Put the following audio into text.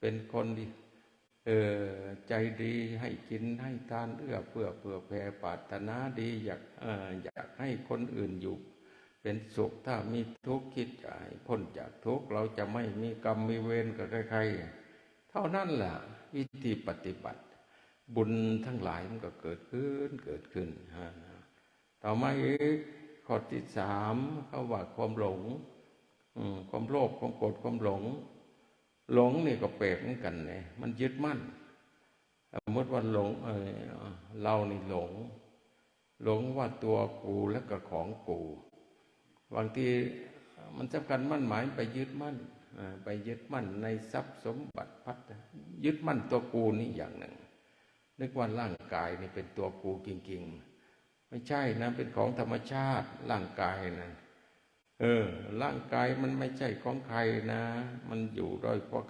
เป็นคนดีเออใจดีให้กินให้ทานเอื้อเพื่อเพื่อแผ่ปรารถนาดีอยากเอออยากให้คนอื่นอยู่ เป็นสุขถ้ามีทุกข์คิดจะให้พ้นจากทุกข์เราจะไม่มีกรรมมีเวรกับใครๆเท่านั้นแหละวิธีปฏิบัติ บุญทั้งหลายมันก็เกิดขึ้นเกิดขึ้นฮะต่อมาอีกข้อที่สามเขาว่าความหลงอืความโลภความโกรธความหลง หลงนี่ก็เปรกเหมือนกันเนี่ยมันยึดมั่นสมมติว่าหลงเออเรานี่หลง หลงว่าตัวกูและก็ของกูบางทีมันสำคัญมั่นหมายไปยึดมั่นไปยึดมั่นในทรัพย์สมบัติพัดยึดมั่นตัวกูนี่อย่างหนึ่ง นึกว่าร่างกายนี่เป็นตัวกูจริงๆ ไม่ใช่นะเป็นของธรรมชาติร่างกายนะ เออ ร่างกายมันไม่ใช่ของใครนะ มันอยู่โดยเพราะ